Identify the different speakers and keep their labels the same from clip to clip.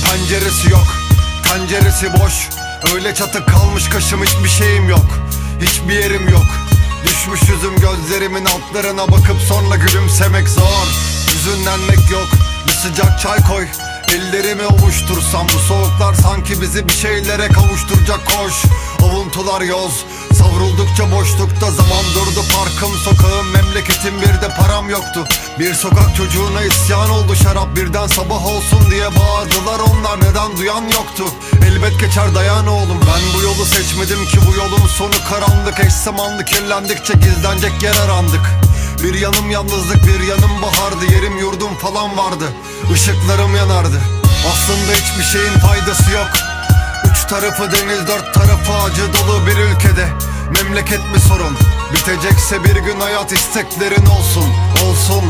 Speaker 1: penceresi yok. Tenceresi boş. Öyle çatık kalmış kaşım hiçbir şeyim yok. Hiçbir yerim yok. Düşmüş yüzüm gözlerimin altlarına bakıp sonra gülümsemek zor. Hüzünlenmek yok. Bir sıcak çay koy Ellerimi ovuştursam bu soğuklar sanki bizi bir şeylere kavuşturacak. Koş Avuntular yoz. Savruldukça boşlukta zaman durdu Parkım sokağım memleketim bir de param yoktu. Bir sokak çocuğuna isyan oldu şarap. Birden sabah olsun diye bağırdılar onlar. Neden duyan yoktu? Elbet geçer dayan oğlum. Ben bu yolu seçmedim ki bu yolun sonu karanlık. Eş zamanlı kirlendikçe gizlenecek yer arandık bir yanım yalnızlık bir yanım bahardı. Yerim yurdum falan vardı. Işıklarım yanardı. Aslında hiçbir şeyin faydası yok. Üç tarafı deniz dört tarafı acı dolu bir ülkede. Memleket mi sorun? Bitecekse bir gün hayat isteklerin olsun. Olsun.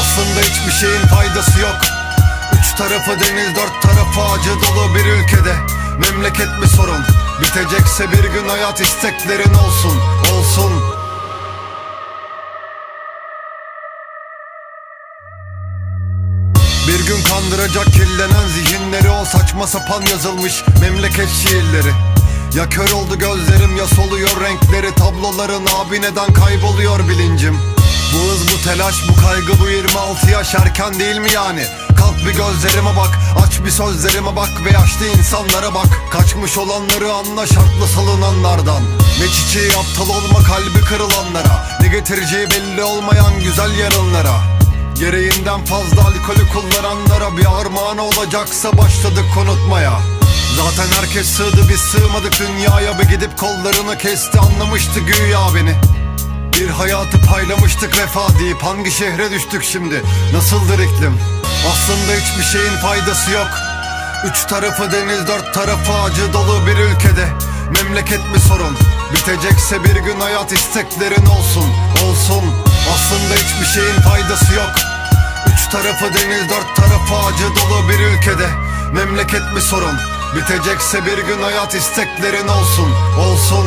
Speaker 1: Aslında hiçbir şeyin faydası yok. Üç tarafı deniz dört tarafı acı dolu bir ülkede. Memleket mi sorun? Bitecekse bir gün hayat isteklerin olsun. Olsun Bir gün kandıracak kirlenen zihinleri o saçma sapan yazılmış memleket şiirleri. Ya kör oldu gözlerim ya soluyor renkleri. Tabloların abi neden kayboluyor bilincim? Bu hız bu telaş bu kaygı bu 26 yaş erken değil mi yani? Kalk bir gözlerime bak aç bir sözlerime bak ve yaşlı insanlara bak. Kaçmış olanları anla şartlı salınanlardan. Ne çiçeği aptal olma kalbi kırılanlara. Ne getireceği belli olmayan güzel yarınlara Gereğinden fazla alkolü kullananlara bir armağan olacaksa başladık konutmaya Zaten herkes sığdı biz sığmadık. Dünyaya bir gidip kollarını kesti anlamıştı güya beni. Bir hayatı paylamıştık vefa deyip hangi şehre düştük şimdi? Nasıldır iklim? Aslında hiçbir şeyin faydası yok. Üç tarafı deniz dört tarafı acı dolu bir ülkede. Memleket mi sorun? Bitecekse bir gün hayat isteklerin olsun. Olsun. Aslında hiçbir şeyin faydası yok Üç tarafı deniz dört tarafı acı dolu bir ülkede. Memleket mi sorun? Bitecekse bir gün hayat isteklerin olsun Olsun